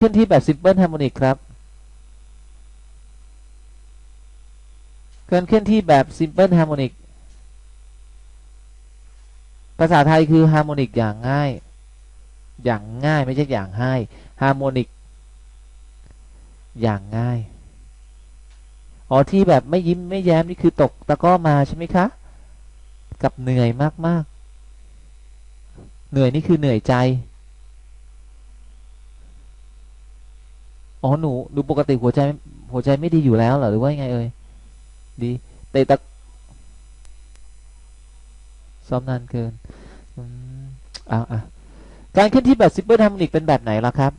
เคลื่อนที่แบบ simple harmonic ครับการเคลื่อนที่แบบ simple harmonic ภาษาไทยคือ harmonic อย่างง่าย อย่างง่ายไม่ใช่อย่างง่าย harmonic อย่างง่ายอ๋อที่แบบไม่ยิ้มไม่แย้มนี่คือตกตะก้อมาใช่ไหมคะ กับเหนื่อยมากๆ เหนื่อยนี่คือเหนื่อยใจ อ๋อหนูดูปกติหัวใจหัวใจไม่ดีอยู่แล้วเหรอหรือว่ายังไงเอ่ยดีแต่ตะซ้อมนานเกินอืมอ่าอะการเคลื่อนที่แบบซิปเปอร์ฮาร์โมนิกเป็นแบบไหนล่ะครับ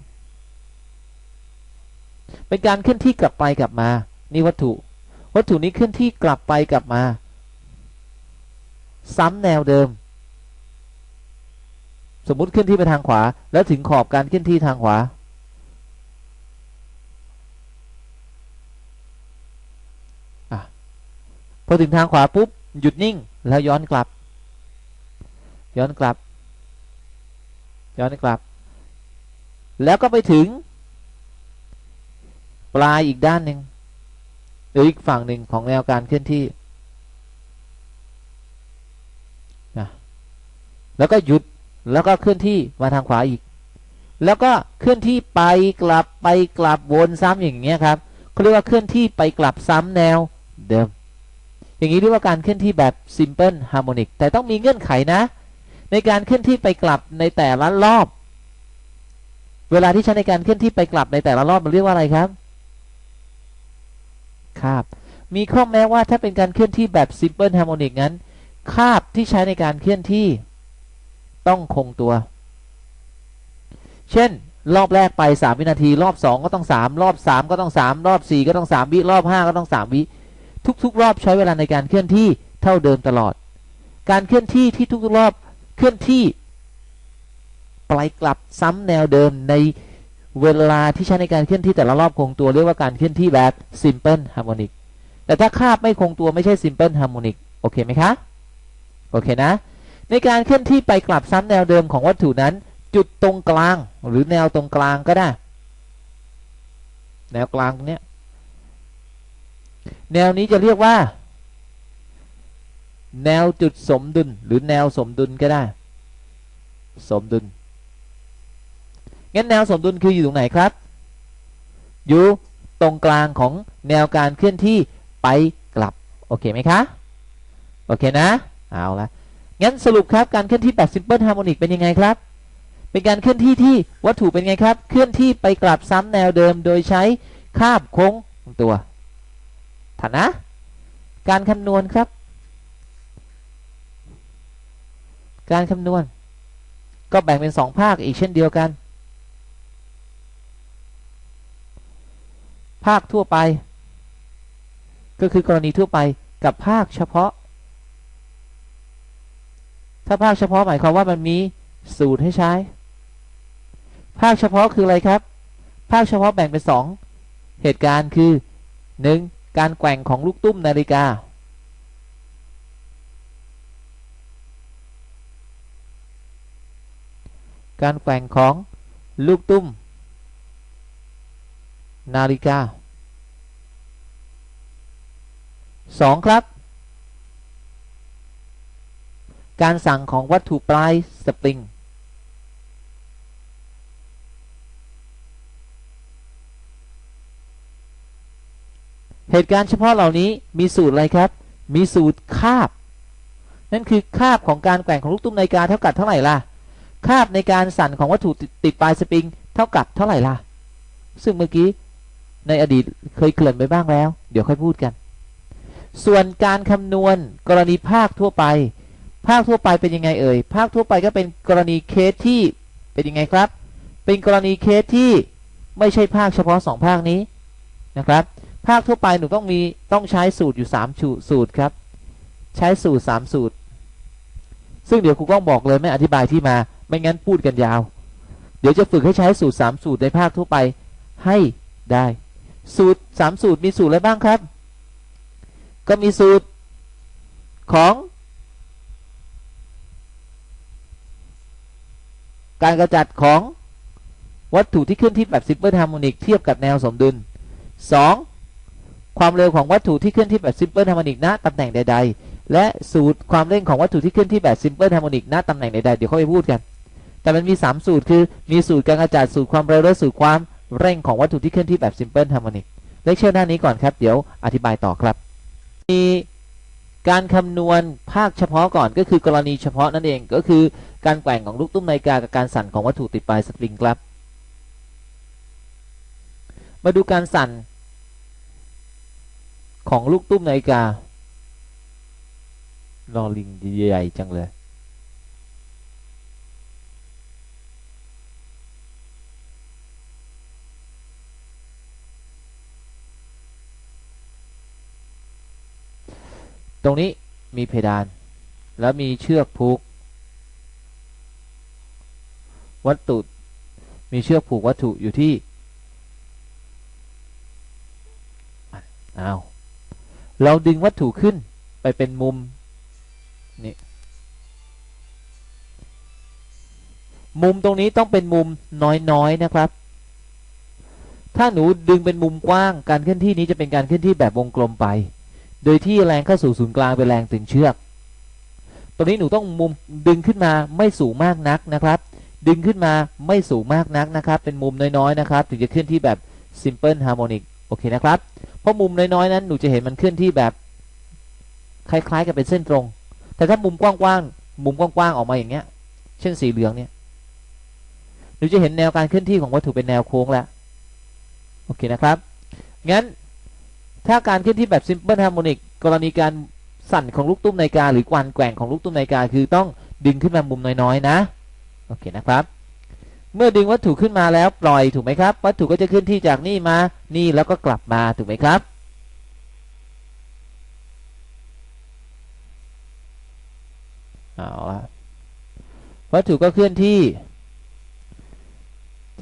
เป็นการเคลื่อนที่กลับไปกลับมา นี่วัตถุ วัตถุนี้เคลื่อนที่กลับไปกลับมา ซ้ำแนวเดิม สมมุติเคลื่อนที่ไปทางขวา แล้วถึงขอบการเคลื่อนที่ทางขวา อถึงทางขวาปุ๊บหยุดนิ่งแล้วย้อนกลับ ย้อนกลับ ย้อนกลับ แล้วก็ไปถึง ปลายอีกด้านหนึ่งหรืออีกฝั่งหนึ่งของแนวการเคลื่อนที่นะแล้วก็หยุดแล้วก็เคลื่อนที่มาทางขวาอีก แล้วก็เคลื่อนที่ไปกลับไปกลับวนซ้ำอย่างเงี้ยครับเขาเรียกว่าเคลื่อนที่ไปกลับซ้ำแนวเดิม อย่างนี้เรียกว่าการเคลื่อนที่แบบ simple harmonic แต่ต้องมีเงื่อนไขนะ ในการเคลื่อนที่ไปกลับในแต่ละรอบ เวลาที่ใช้ในการเคลื่อนที่ไปกลับในแต่ละรอบมันเรียกว่าอะไรครับ คาบ มีข้อแม้ว่าถ้าเป็นการเคลื่อนที่แบบ simple harmonic นั้น คาบที่ใช้ในการเคลื่อนที่ ต้องคงตัว เช่นรอบแรกไป 3 วินาที รอบ 2 ก็ต้อง 3 รอบ 3 ก็ต้อง 3 รอบ 4 ก็ต้อง 3 วิ รอบ 5 ก็ต้อง 3 วิ ทุกๆ รอบใช้เวลาในการเคลื่อนที่เท่าเดิมตลอด การเคลื่อนที่ที่ทุกๆรอบเคลื่อนที่ไปกลับซ้ำแนวเดิมในเวลาที่ใช้ในการเคลื่อนที่แต่ละรอบคงตัวเรียกว่าการเคลื่อนที่แบบ simple harmonic แต่ถ้าคาบไม่คงตัวไม่ใช่ simple harmonic โอเคไหมคะ โอเคนะ ในการเคลื่อนที่ไปกลับซ้ำแนวเดิมของวัตถุนั้น จุดตรงกลางหรือแนวตรงกลางก็ได้ แนวกลางตรงนี้ย แนวนี้จะเรียกว่า แนวจุดสมดุล หรือแนวสมดุลก็ได้ สมดุลงั้นแนวสมดุลคืออยู่ตรงไหนครับ อยู่ตรงกลางของแนวการเคลื่อนที่ไปกลับ โอเคไหมคะ โอเคนะ เอาละงั้นสรุปครับการเคลื่อนที่แบบ simple harmonic เป็นยังไงครับ เป็นการเคลื่อนที่ที่วัตถุเป็นไงครับ เคลื่อนที่ไปกลับซ้ำแนวเดิมโดยใช้คาบโค้งตัว ฐานะ การคำนวณครับ การคำนวณ ก็แบ่งเป็นสองภาคอีกเช่นเดียวกัน ภาคทั่วไป ก็คือกรณีทั่วไปกับภาคเฉพาะ ถ้าภาคเฉพาะหมายความว่ามันมีสูตรให้ใช้ ภาคเฉพาะคืออะไรครับ ภาคเฉพาะแบ่งเป็นสองเหตุการณ์คือ 1. การแกว่งของลูกตุ้มนาฬิกา การแกว่งของลูกตุ้ม นาฬิกา 2. ครับ การสั่งของวัตถุปลายสปริง เหตุการณ์เฉพาะเหล่านี้มีสูตรอะไรครับ มีสูตรคาบ นั่นคือคาบของการแกว่งของลูกตุ้มนาฬิกาเท่ากับเท่าไหร่ล่ะ คาบในการสั่นของวัตถุติดปลายสปริง เท่ากับเท่าไหร่ล่ะ ซึ่งเมื่อกี้ในอดีตเคยเกริ่นไปบ้างแล้ว เดี๋ยวค่อยพูดกัน ส่วนการคำนวณกรณีภาคทั่วไป ภาคทั่วไปเป็นยังไงเอ่ย ภาคทั่วไปก็เป็นกรณีเคสที่เป็นยังไงครับ เป็นกรณีเคสที่ไม่ใช่ภาคเฉพาะ 2 ภาคนี้นะครับ ภาคทั่วไปหนูต้องมีต้องใช้สูตรอยู่3สูสูตรครับ ใช้สูตร 3 สูตร ซึ่งเดี๋ยวครูก้องบอกเลยไม่อธิบายที่มา ไม่งั้นพูดกันยาว เดี๋ยวจะฝึกให้ใช้สูตร 3 สูตรในภาคทั่วไปให้ได้ สูตร 3 สูตรมีสูตรอะไรบ้างครับ ก็มีสูตรของการกระจัดของวัตถุที่เคลื่อนที่แบบซิมเปิลฮาร์โมนิกเทียบกับแนวสมดุล 2. ความเร็วของวัตถุที่เคลื่อนที่แบบซิมเปิลฮาร์โมนิกณตำแหน่งใด ๆ และสูตรความเร่งของวัตถุที่เคลื่อนที่แบบซิมเปิลฮาร์โมนิกณตำแหน่งใดๆเดี๋ยวเขาไปพูดกัน แต่มันมี 3 สูตรคือมีสูตรการกระจายสูตรความเร็วและสูตรความเร่งของวัตถุที่เคลื่อนที่แบบซิมเปิลฮาร์โมนิกเลคเชอร์หน้านี้ก่อนครับ เดี๋ยวอธิบายต่อครับ มีการคำนวณภาคเฉพาะก่อนก็คือกรณีเฉพาะนั่นเองก็คือการแกว่งของลูกตุ้มนาฬิกากับการสั่นของวัตถุติดปลายสปริงครับ มาดูการสั่น ของลูกตุ้มนาฬิการอลิงใหญ่จังเลยตรงนี้มีเพดาน แล้วมีเชือกผูก วัตถุมีเชือกผูกวัตถุอยู่ที่อ้าว เราดึงวัตถุขึ้นไปเป็นมุมนี่มุมตรงนี้ต้องเป็นมุมน้อยๆนะครับ ถ้าหนูดึงเป็นมุมกว้างการเคลื่อนที่นี้จะเป็นการเคลื่อนที่แบบวงกลมไป โดยที่แรงเข้าสู่ศูนย์กลางเป็นแรงตึงเชือก ตรงนี้หนูต้องมุมดึงขึ้นมาไม่สูงมากนักนะครับ ดึงขึ้นมาไม่สูงมากนักนะครับ เป็นมุมน้อยๆนะครับ ถึงจะเคลื่อนที่แบบ simple harmonic โอเคนะครับ เพราะมุมน้อยๆนั้นหนูจะเห็นมันเคลื่อนที่แบบคล้ายๆกับเป็นเส้นตรง แต่ถ้ามุมกว้างๆมุมกว้างๆออกมาอย่างเงี้ย เช่นสีเหลืองเนี่ยหนูจะเห็นแนวการเคลื่อนที่ของวัตถุเป็นแนวโค้งแล้วโอเคนะครับงั้นถ้าการเคลื่อนที่แบบ simple harmonic กรณีการสั่นของลูกตุ้มนาฬิกาหรือการแกว่งของลูกตุ้มนาฬิกาคือต้องดึงขึ้นมามุมน้อยๆนะ โอเคนะครับ เมื่อดึงวัตถุขึ้นมาแล้วปล่อยถูกไหมครับ วัตถุก็จะเคลื่อนที่จากนี่มา นี่แล้วก็กลับมาถูกไหมครับ เอาละวัตถุก็เคลื่อนที่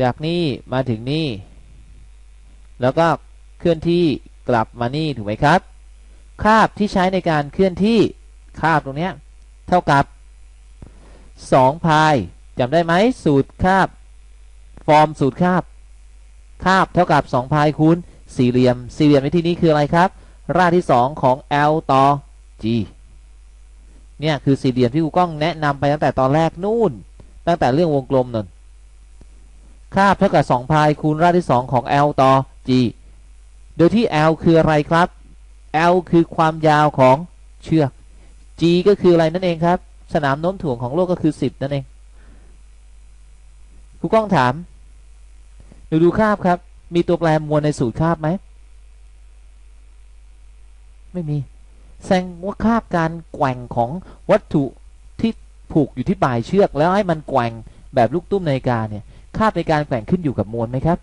จากนี่มาถึงนี่ แล้วก็เคลื่อนที่กลับมานี่ถูกไหมครับ คาบที่ใช้ในการเคลื่อนที่คาบตรงนี้เท่ากับ2พายจำได้ไหมสูตรคาบ ฟอร์มสูตรคาบ คาบเท่ากับ2พายคูณสี่เหลี่ยม สี่เหลี่ยมในที่นี้คืออะไรครับ รากที่ 2 ของ L ต่อ G เนี่ยคือสี่เหลี่ยมที่ครูก้องแนะนำไปตั้งแต่ตอนแรกนู่น ตั้งแต่เรื่องวงกลมนั่นคาบเท่ากับ2พายคูณรากที่ 2 ของ L ต่อ G โดยที่ L คืออะไรครับ L คือความยาวของเชือก G ก็คืออะไรนั่นเองครับ สนามโน้มถ่วงของโลกก็คือ 10 นั่นเองครูก้องถาม ดูดูคาบครับ มีตัวแปรมวลในสูตรคาบไหม ไม่มี แสดงว่าคาบการแกว่งของวัตถุที่ผูกอยู่ที่ปลายเชือกแล้วให้มันแกว่งแบบลูกตุ้มนาฬิกาเนี่ย คาบในการแกว่งขึ้นอยู่กับมวลไหมครับ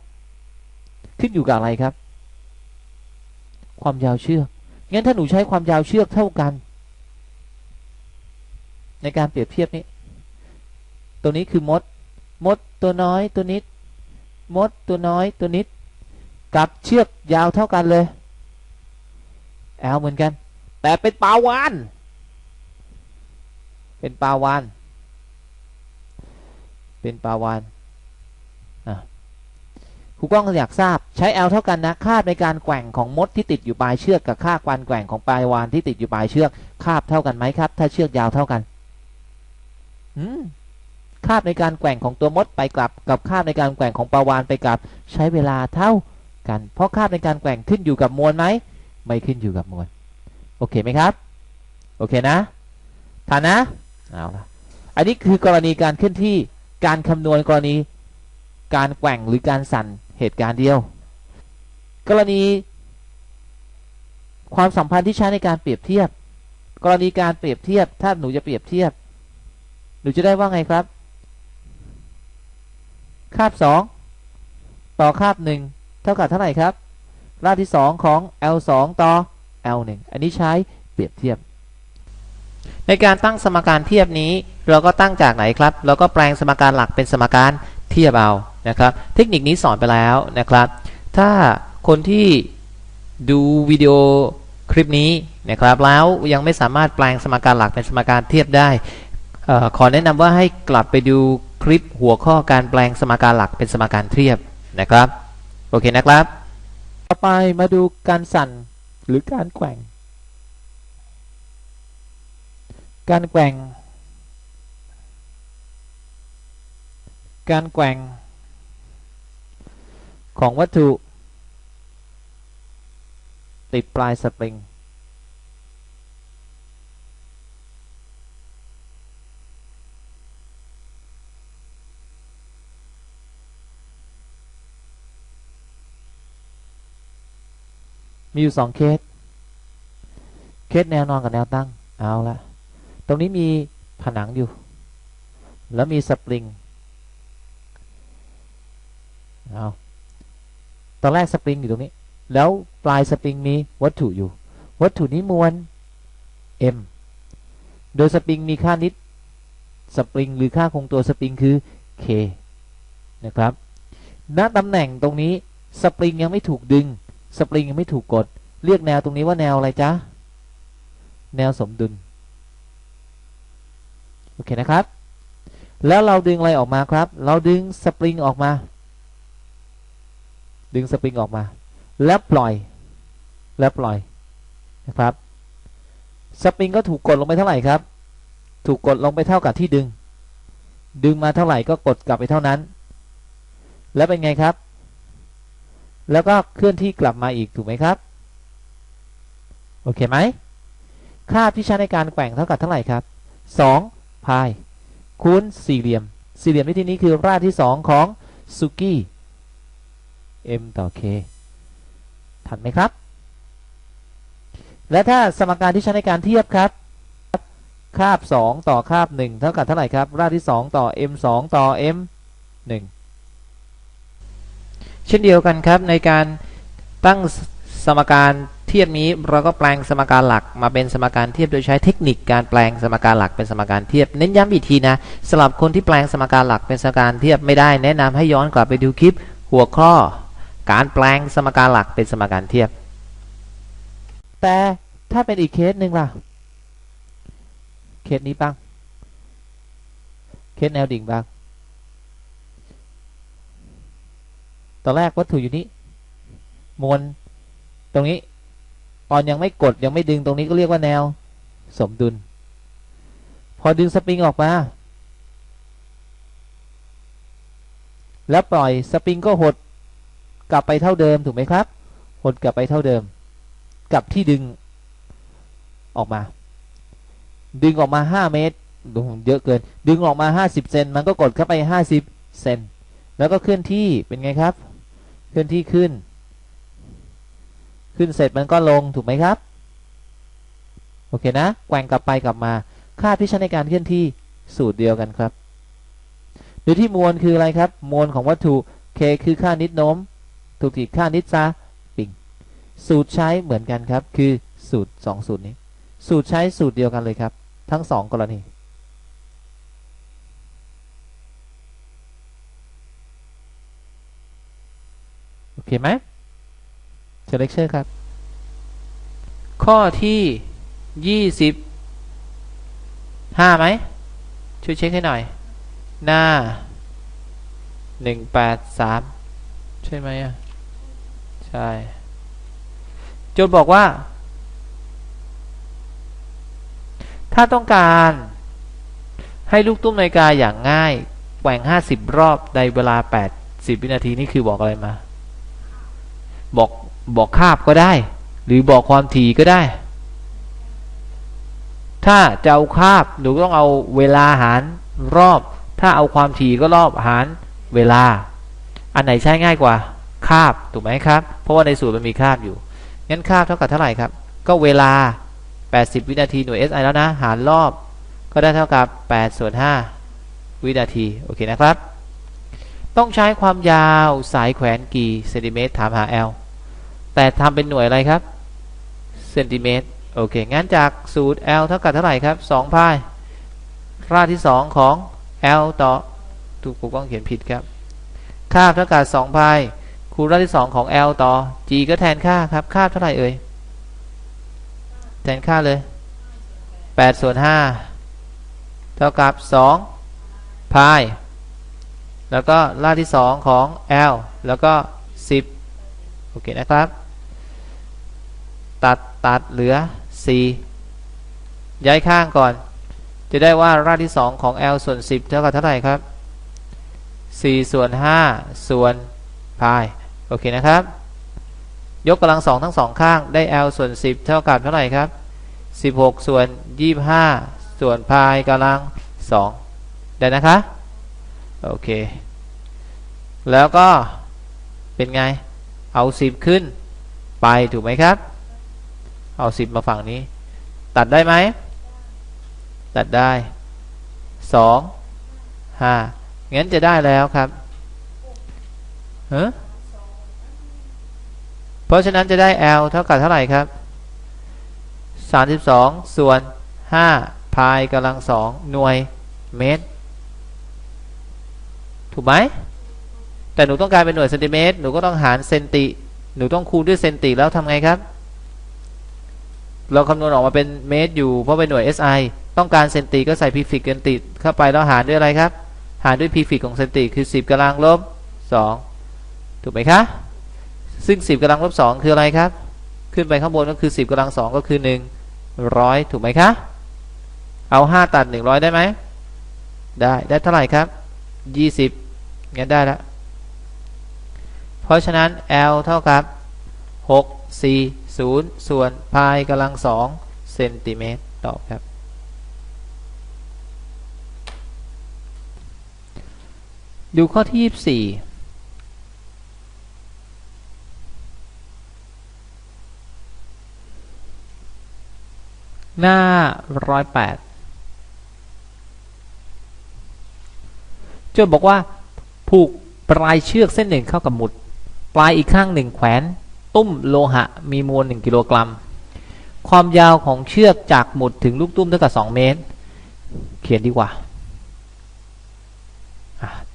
ขึ้นอยู่กับอะไรครับ ความยาวเชือก งั้นถ้าหนูใช้ความยาวเชือกเท่ากัน ในการเปรียบเทียบนี้ ตัวนี้คือมด มดตัวน้อยตัวนิด มดตัวน้อยตัวนิด กับเชือกยาวเท่ากันเลย แอลเหมือนกัน แต่เป็นปลาวาน เป็นปลาวาน เป็นปลาวานครูก้องอยากทราบใช้ L เท่ากันนะคาบในการแกว่งของมดที่ติดอยู่ปลายเชือกกับค่าการแกว่งของปลายวานที่ติดอยู่ปลายเชือกคาบเท่ากันไหมครับ ถ้าเชือกยาวเท่ากัน อืม คาบในการแกว่งของตัวมดไปกลับ กับคาบในการแกว่งของปลาวานไปกลับ ใช้เวลาเท่ากัน เพราะคาบในการแกว่งขึ้นอยู่กับมวลไหมไม่ขึ้นอยู่กับมวลโอเคไหมครับ โอเคนะฐานนะเอาละอันนี้คือกรณีการเคลื่อนที่การคำนวณกรณีการแกว่งหรือการสั่นเหตุการณ์เดียว กรณีความสัมพันธ์ที่ใช้ในการเปรียบเทียบ กรณีการเปรียบเทียบ ถ้าหนูจะเปรียบเทียบ หนูจะได้ว่าไงครับ คาบ 2 ต่อคาบ 1 เท่ากับเท่าไหร่ครับ รากที่ 2 ของ L 2ต่อ L 1อันนี้ใช้เปรียบเทียบ ในการตั้งสมการเทียบนี้ เราก็ตั้งจากไหนครับ เราก็แปลงสมการหลักเป็นสมการเทียบเอานะครับ เทคนิคนี้สอนไปแล้วนะครับ ถ้าคนที่ดูวิดีโอคลิปนี้นะครับแล้วยังไม่สามารถแปลงสมการหลักเป็นสมการเทียบได้ออขอแนะนำว่าให้กลับไปดู คลิปหัวข้อการแปลงสมการหลักเป็นสมการเทียบนะครับ โอเคนะครับ ต่อไปมาดูการสั่นหรือการแกว่ง การแกว่ง การแกว่ง ของวัตถุ ติดปลายสปริง มีอยู่สองเคส เคสแนวนอนกับแนวตั้ง เอาละตรงนี้มีผนังอยู่ แล้วมีสปริง เอาตอนแรกสปริงอยู่ตรงนี้ แล้วปลายสปริงมีวัตถุอยู่ วัตถุนี้มวล m โดยสปริงมีค่านิด สปริงหรือค่าคงตัวสปริงคือ k นะครับ ณตำแหน่งตรงนี้สปริงยังไม่ถูกดึง สปริงยังไม่ถูกกด เรียกแนวตรงนี้ว่าแนวอะไรจ๊ะ แนวสมดุล โอเคนะครับ แล้วเราดึงอะไรออกมาครับ เราดึงสปริงออกมา ดึงสปริงออกมา แล้วปล่อย แล้วปล่อยนะครับ สปริงก็ถูกกดลงไปเท่าไหร่ครับ ถูกกดลงไปเท่ากับที่ดึง ดึงมาเท่าไหร่ก็กดกลับไปเท่านั้น แล้วเป็นไงครับ แล้วก็เคลื่อนที่กลับมาอีกถูกไหมครับ โอเคไหมค่าที่ใช้ในการแกว่งเท่ากับเท่าไหร่ครับ 2 พายคูณสี่เหลี่ยม สี่เหลี่ยมในที่นี้คือรากที่ 2 ของสุกี้ m ต่อ k ทันไหมครับ และถ้าสมการที่ใช้ในการเทียบครับ คาบ 2 ต่อคาบ 1 เท่ากับเท่าไหร่ครับ รากที่ 2 ต่อ m 2 ต่อ m 1 เช่นเดียวกันครับในการตั้งสมการเทียบนี้เราก็แปลงสมการหลักมาเป็นสมการเทียบโดยใช้เทคนิคการแปลงสมการหลักเป็นสมการเทียบ เน้นย้ำอีกทีนะสำหรับคนที่แปลงสมการหลักเป็นสมการเทียบไม่ได้ แนะนำให้ย้อนกลับไปดูคลิปหัวข้อ การแปลงสมการหลักเป็นสมการเทียบ แต่ถ้าเป็นอีกเคสหนึ่งล่ะเคสนี้บ้างเคสแนวดิ่งบ้าง ตอนแรกวัตถุอยู่นี้ มวลตรงนี้ ตอนยังไม่กดยังไม่ดึงตรงนี้ก็เรียกว่าแนว สมดุล พอดึงสปริงออกมา แล้วปล่อยสปริงก็หดกลับไปเท่าเดิมถูกไหมครับ หดกลับไปเท่าเดิม กับที่ดึงออกมา ดึงออกมา 5 เมตรดูเยอะเกิน ดึงออกมา 50 เซนมันก็กดเข้าไป 50 เซน แล้วก็เคลื่อนที่เป็นไงครับ เคลื่อนที่ขึ้น ขึ้นเสร็จมันก็ลงถูกไหมครับ โอเคนะ แกว่งกลับไปกลับมา ค่าที่ใช้ในการเคลื่อนที่สูตรเดียวกันครับโดยที่มวลคืออะไรครับ มวลของวัตถุ k คือค่านิดโน้ม ถูกถีบค่านิดซาปิงสูตรใช้เหมือนกันครับ คือสูตร 2 สูตรนี้ สูตรใช้สูตรเดียวกันเลยครับ ทั้ง 2 กรณี เคไหมเชิญเลคเชอร์ครับ ข้อที่ยี่สิบห้าไหมช่วยเช็คให้หน่อย หน้าหนึ่งแปดสามใช่ไหมอะ ใช่โจทย์บอกว่า ถ้าต้องการให้ลูกตุ้มนาฬิกาอย่างง่ายแกว่ง 50 รอบในเวลา 80 วินาที นี่คือบอกอะไรมา บอกบอกคาบก็ได้ หรือบอกความถี่ก็ได้ ถ้าจะเอาคาบหนูต้องเอาเวลาหารรอบ ถ้าเอาความถี่ก็รอบหารเวลา อันไหนใช้ง่ายกว่าคาบถูกไหมครับ เพราะว่าในสูตรมันมีคาบอยู่งั้นคาบเท่ากับเท่าไหร่ครับ ก็เวลา 80 วินาทีหน่วย SI แล้วนะ หารรอบ ก็ได้เท่ากับ8ส่วน5วินาที โอเคนะครับ ต้องใช้ความยาวสายแขวนกี่เซนติเมตรถามหา L แต่ทำเป็นหน่วยอะไรครับเซนติเมตรโอเค งั้นจากสูตร L เท่ากับเท่าไหร่ครับ2พายรากที่ 2 ของ L ต่อถูกปกป้องเขียนผิดครับ ค่าเท่ากับ2พายคูณรากที่ 2 ของ L ต่อ G ก็แทนค่าครับ ค่าเท่าไหร่เอ่ย แทนค่าเลย8ส่วน5เท่ากับ2พายแล้วก็รากที่ 2 ของ L แล้วก็ 10 โอเคนะครับ ตัดตัดเหลือ4ย้ายข้างก่อน จะได้ว่ารากที่ 2 ของ L ส่วน 10 เท่ากับเท่าไหร่ครับ 4 ส่วน 5 ส่วนพายโอเคนะครับ ยกกำลังสองทั้งสองข้างได้ L ส่วน 10 เท่ากับเท่าไหร่ครับ 16 ส่วน 25 ส่วนพายกำลัง 2 ได้นะคะ โอเค แล้วก็เป็นไง เอา 10 ขึ้นไปถูกไหมครับ เอา10มาฝั่งนี้ ตัดได้ไหม ตัดได้2 5งั้นจะได้แล้วครับเฮ้เพราะฉะนั้นจะได้ L เท่ากับเท่าไหร่ครับ 32 ส่วน 5 พายกำลัง2หน่วยเมตร ถูกไหม แต่หนูต้องการเป็นหน่วยเซนติเมตร หนูก็ต้องหารเซนติ หนูต้องคูณด้วยเซนติแล้วทำไงครับ เราคำนวณออกมาเป็นเมตรอยู่เพราะเป็นหน่วย SI ต้องการเซนติก็ใส่พีฟิกเซนติเข้าไปแล้วหารด้วยอะไรครับ หารด้วยพีฟิกของเซนติคือ 10กำลังลบ 2 ถูกไหมคะ ซึ่ง 10กำลังลบ 2 คืออะไรครับ ขึ้นไปข้างบนก็คือ 10กำลัง 2 ก็คือ 100 ถูกไหมคะ เอา 5 ตัด 100 ได้ไหม ได้ ได้เท่าไหร่ครับ 20งั้นได้ล้วเพราะฉะนั้น L เท่ากับ6 4 0ส่วนพายกำลัง2เซนติเมตรตอบครับ ดูข้อที่24หน้าร้อยแปดโจทย์บอกว่าผูกปลายเชือกเส้นหนึ่งเข้ากับหมุด ปลายอีกข้างหนึ่งแขวน ตุ้มโลหะ มีมวลหนึ่งกิโลกรัม ความยาวของเชือกจากหมุดถึงลูกตุ้มเท่ากับสองเมตร เขียนดีกว่า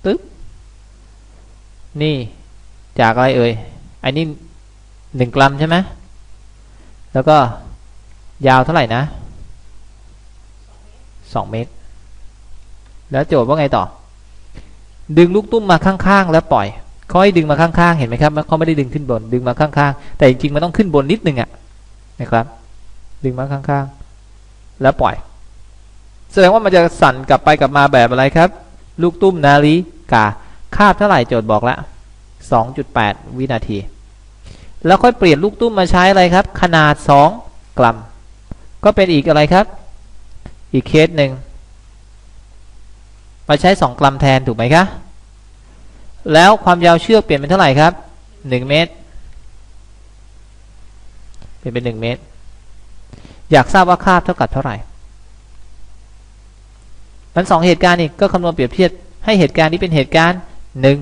ตึ๊บนี่จากอะไรเอ่ยอันนี้หนึ่งกรัมใช่ไหมแล้วก็ยาวเท่าไหร่นะสองเมตร แล้วโจทย์ว่าไงต่อ ดึงลูกตุ้มมาข้างๆ แล้วปล่อย เขาให้ดึงมาข้างๆ เห็นไหมครับเขาไม่ได้ดึงขึ้นบน ดึงมาข้างๆ แต่จริงๆ มันต้องขึ้นบนนิดนึงอะนะครับ ดึงมาข้างๆ แล้วปล่อย แสดงว่ามันจะสั่นกลับไปกลับมาแบบอะไรครับ ลูกตุ้มนาฬิกา คาบเท่าไหร่โจทย์บอกแล้ว2.8 วินาที แล้วค่อยเปลี่ยนลูกตุ้มมาใช้อะไรครับ ขนาด 2 กรัม ก็เป็นอีกอะไรครับ อีกเคสหนึ่งมาใช้สองกรัมแทนถูกไหมคะ แล้วความยาวเชือกเปลี่ยนเป็นเท่าไหร่ครับหนึ่งเมตร เปลี่ยนเป็นหนึ่งเมตร อยากทราบว่าคาบเท่ากับเท่าไหร่มันสองเหตุการณ์อีกก็คำนวณเปรียบเทียบให้เหตุการณ์นี้เป็นเหตุการณ์หนึ่ง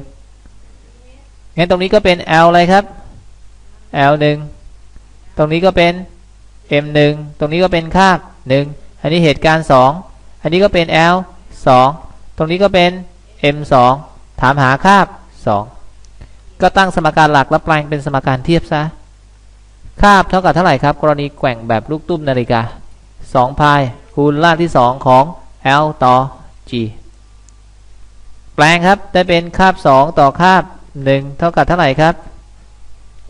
งั้นตรงนี้ก็เป็น L อะไรครับ L หนึ่งตรงนี้ก็เป็น m 1ตรงนี้ก็เป็นคาบ1อันนี้เหตุการณ์2อันนี้ก็เป็น l 2ตรงนี้ก็เป็น m 2 ถามหาคาบ2ก็ตั้งสมการหลักแล้วแปลงเป็นสมการเทียบซะคาบเท่ากับเท่าไหร่ครับ กรณีแกว่งแบบลูกตุ้มนาฬิกา2พายคูณรากที่ 2 ของ l ต่อ g แปลงครับได้เป็นคาบ 2 ต่อคาบ 1 เท่ากับเท่าไหร่ครับ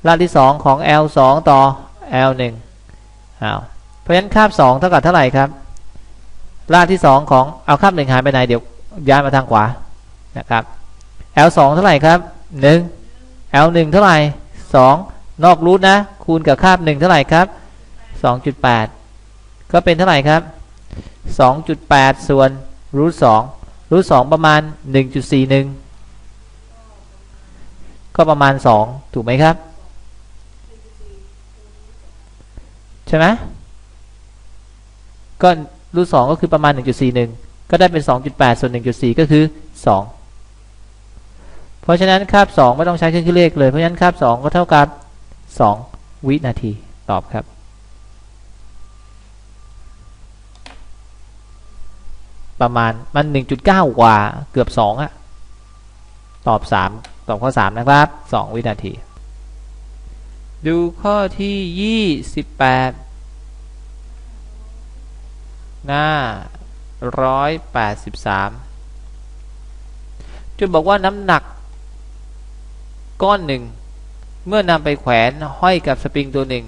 รากที่ 2 ของ l 2 ต่อ l 1อ้าวเพราะฉะนั้นคาบสองเท่ากับเท่าไหร่ครับ รากที่สองของเอาคาบหนึ่งหายไปไหนเดี๋ยวย้ายมาทางขวานะครับ L สองเท่าไหร่ครับหนึ่ง L หนึ่งเท่าไหร่สองนอกรูทนะ คูณกับคาบหนึ่งเท่าไหร่ครับสองจุดแปดก็เป็นเท่าไหร่ครับสองจุดแปดส่วนรูทสองรูทสองประมาณหนึ่งจุดสี่หนึ่งก็ประมาณสองถูกไหมครับ ใช่ไหมก็รูทสองก็คือประมาณ 1.41 ก็ได้เป็น 2.8 ส่วน 1.4 ก็คือ 2 ราะฉะนั้นคาบ2ไม่ต้องใช้เครื่องคิดเลขเลย เพราะฉะนั้นคาบ2ก็เท่ากับ 2 วินาทีตอบครับ ประมาณมัน 1.9 กว่าเกือบ 2อะตอบ 3 ตอบข้อ 3 นะครับ 2 วินาที ดูข้อที่ 28 หน้า 183จนบอกว่าน้ำหนัก ก้อนหนึ่ง เมื่อนำไปแขวนห้อยกับสปริงตัวหนึ่ง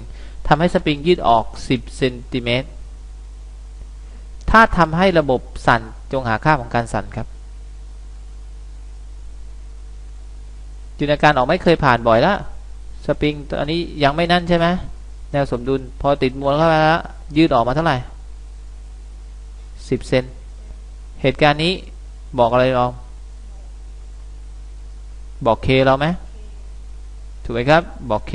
ทำให้สปริงยืดออก 10เซนติเมตรถ้าทำให้ระบบสั่นจงหาค่าของการสั่นครับจินตนาการออกไม่เคยผ่านบ่อยแล้วสปริงตัวนี้ยังไม่นั่นใช่ไหมแนวสมดุลพอติดมวลเข้าไปแล้วยืดออกมาเท่าไหร่10เซนเหตุการณ์นี้บอกอะไรเราบอกเคเราไหม ถูกไหมครับ บอกเค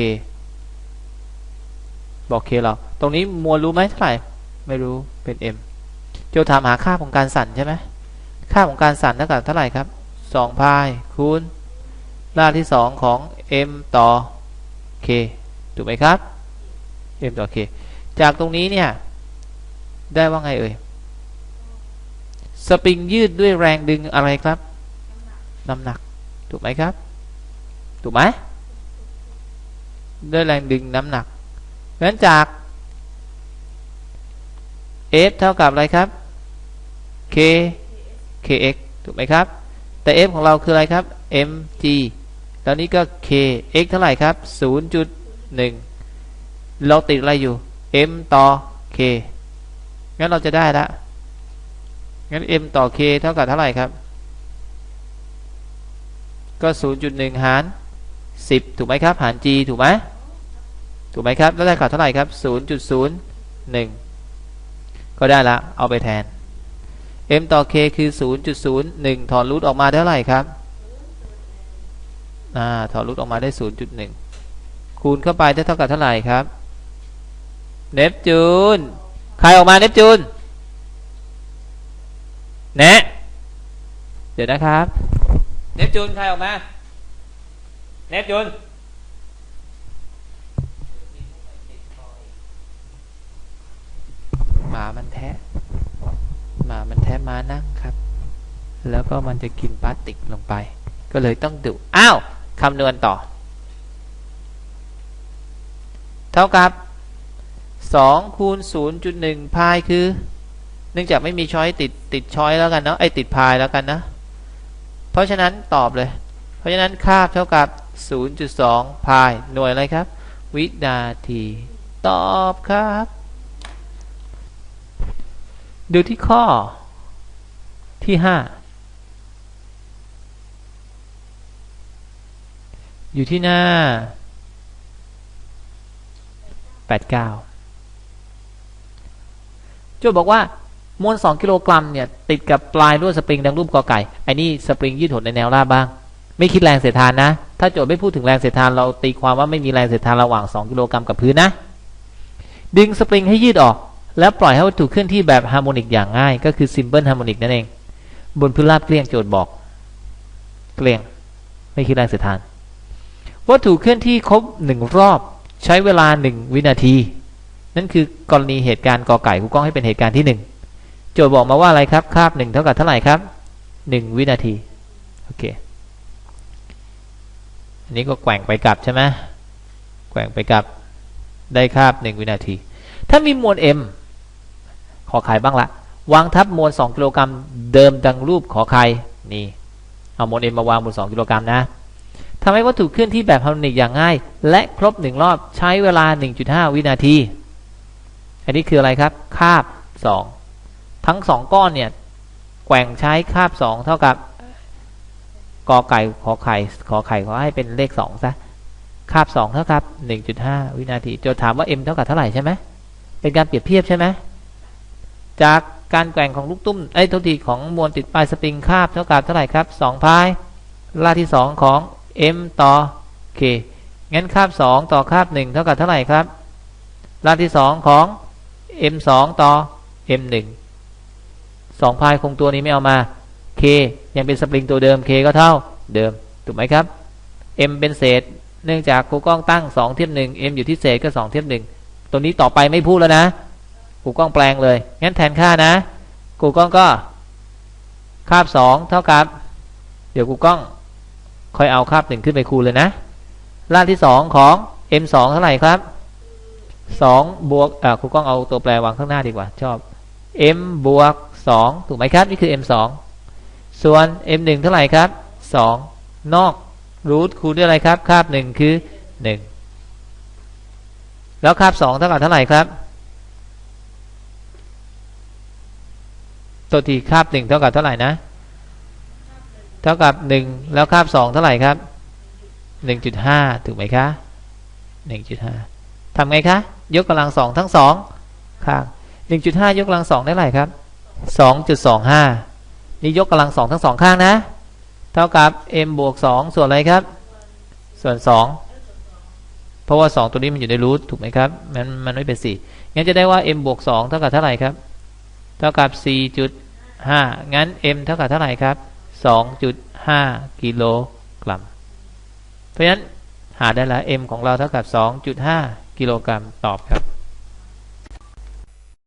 บอกเคเรา ตรงนี้มวลรู้ไหมเท่าไหร่ ไม่รู้เป็น m โจถามหาค่าของการสั่นใช่ไหมค่าของการสั่นเท่ากับเท่าไหร่ครับ2พายคูณรากที่2ของ m ต่อ k ถูกไหมครับ m ต่อ k จากตรงนี้เนี่ย ได้ว่าไงเอ่ย สปริงยืดด้วยแรงดึงอะไรครับ น้ำหนัก ถูกไหมครับ ถูกไหม ด้วยแรงดึงน้ำหนักเพราะฉะนั้นจาก F เท่ากับอะไรครับ K kx ถูกไหมครับ แต่ F ของเราคืออะไรครับ mg แล้วนี้ก็ kx เท่าไหร่ครับ 0.1 เราติดอะไรอยู่ m ต่อ k งั้นเราจะได้ละ งั้น m ต่อ k เท่ากับเท่าไหร่ครับ ก็ 0.1 หาร 10 ถูกไหมครับ หาร g ถูกไหมถูกไหมครับ แล้วได้ค่าเท่าไหร่ครับ 0.01 ก็ได้ละ เอาไปแทน m ต่อ k คือ 0.01 ถอนรูทออกมาได้เท่าไหร่ครับอ่าถอนรูทออกมาได้ 0.1 คูณเข้าไปได้เท่ากับเท่าไหร่ครับ เนปจูน ใครออกมาเนปจูน แนะ เดี๋ยวนะครับ เนปจูน ใครออกมา เนปจูนหมามันแทะหมามันแทะมานั่งครับ แล้วก็มันจะกินพลาสติกลงไป ก็เลยต้องดุอ้าวคำนวณต่อ เท่ากับ2คูณ0.1พายคือ เนื่องจากไม่มีช้อยติดติดช้อยแล้วกันเนาะไอติดพายแล้วกันนะ เพราะฉะนั้นตอบเลย เพราะฉะนั้นคาบเท่ากับ 0.2 พาย หน่วยอะไรครับ วินาที ตอบครับ ดูที่ข้อที่ห้าอยู่ที่หน้าแปดเก้าโจทย์บอกว่ามวล2กิโลกรัมเนี่ย ติดกับปลายลวดสปริงดังรูปกอไก่ไอ้นี่สปริงยืดหดในแนวราบบ้าง ไม่คิดแรงเสียดทานนะ ถ้าโจทย์ไม่พูดถึงแรงเสียดทานเราตีความว่าไม่มีแรงเสียดทานระหว่าง 2 กิโลกรัมกับพื้นนะ ดึงสปริงให้ยืดออก แล้วปล่อยให้วัตถุเคลื่อนที่แบบฮาร์โมนิกอย่างง่าย ก็คือซิมเบิลฮาร์โมนิกนั่นเอง บนพื้นราบเกลี้ยงโจทย์บอก เกลี้ยง ไม่คิดแรงเสียดทาน วัตถุเคลื่อนที่ครบหนึ่งรอบใช้เวลาหนึ่งวินาที นั่นคือกรณีเหตุการณ์กอไก่กูกล้องให้เป็นเหตุการณ์ที่หนึ่งโจทย์บอกมาว่าอะไรครับคาบหนึ่งเท่ากับเท่าไหร่ครับหนึ่งวินาที โอเค นนี้ก็แกว่งไปกลับใช่ไหมแกว่งไปกลับได้คาบหนึ่งวินาที ถ้ามีมวล m ขอไข่บ้างละวางทับมวล 2 กิโลกรัมเดิมดังรูปขอไข่นี่ เอามวล m มาวางบน 2 กิโลกรัมนะทำให้วัตถุเคลื่อนที่แบบฮาร์โมนิกอย่างง่าย และครบหนึ่งรอบใช้เวลา 1.5 วินาที อันนี้คืออะไรครับ คาบ 2 ทั้ง 2 ก้อนเนี่ย แกว่งใช้คาบ 2 เท่ากับ กอไก่ขอไข่ขอไข่ขอให้เป็นเลข2ซะคาบ2เท่ากับ1.5วินาทีโจทย์ถามว่า m เท่ากับเท่าไหร่ใช่ไหมเป็นการเปรียบเทียบใช่ไหมจากการแกว่งของลูกตุ้มไอ้ทุกทีของมวลติดปลายสปริงคาบเท่ากับเท่าไหร่ครับ2พายล่าที่2ของ m ต่อ k งั้นคาบ2ต่อคาบ1เท่ากับเท่าไหร่ครับล่าที่2ของ m 2ต่อ m 1 2พายคงตัวนี้ไม่เอามา k ยังเป็นสปริงตัวเดิม k ก็เท่าเดิม ถูกไหมครับ m เป็นเศษ เนื่องจากครูกล้องตั้ง2เทียบ1 m อยู่ที่เศษก็2เทียบ1ตัวนี้ต่อไปไม่พูดแล้วนะครูกล้องแปลงเลย งั้นแทนค่านะครูกล้องก็คาบ 2 เท่ากับ เดี๋ยวครูกล้องค่อยเอาคาบหนึ่งขึ้นไปคูณเลยนะรากที่สองของ m สองเท่าไหร่ครับสองบวกอ่าครูกล้องเอาตัวแปรวางข้างหน้าดีกว่าชอบ m บวกสองถูกไหมครับ นี่คือ m สอง ส่วน m1 เท่าไหร่ครับ 2 นอกรูทคูณด้วยอะไรครับคาบ1คือ 1 แล้วคาบ2เท่ากับเท่าไหร่ครับตัวที่คาบ1เท่ากับเท่าไหร่นะ เท่ากับ 1 แล้วคาบ2เท่าไหร่ครับ 1.5 ถูกไหมคะ 1.5ทำไงคะ ยกกำลัง 2 ทั้ง 2 ข้าง 1.5 ยกกำลัง 2 ได้เท่าไหร่ครับ 2.25 นี่ยกกำลังสองทั้งสองข้างนะ เท่ากับ m บวกสองส่วนอะไรครับ ส่วนสองเพราะว่าสองตัวนี้มันอยู่ในรูทถูกไหมครับมันมันไม่เป็นสี่งั้นจะได้ว่า m บวกสองเท่ากับเท่าไหร่ครับ เท่ากับสี่จุดห้างั้น m เท่ากับเท่าไหร่ครับสองจุดห้ากิโลกรัม เพราะฉะนั้นหาได้แล้ว m ของเราเท่ากับสองจุดห้ากิโลกรัมตอบครับ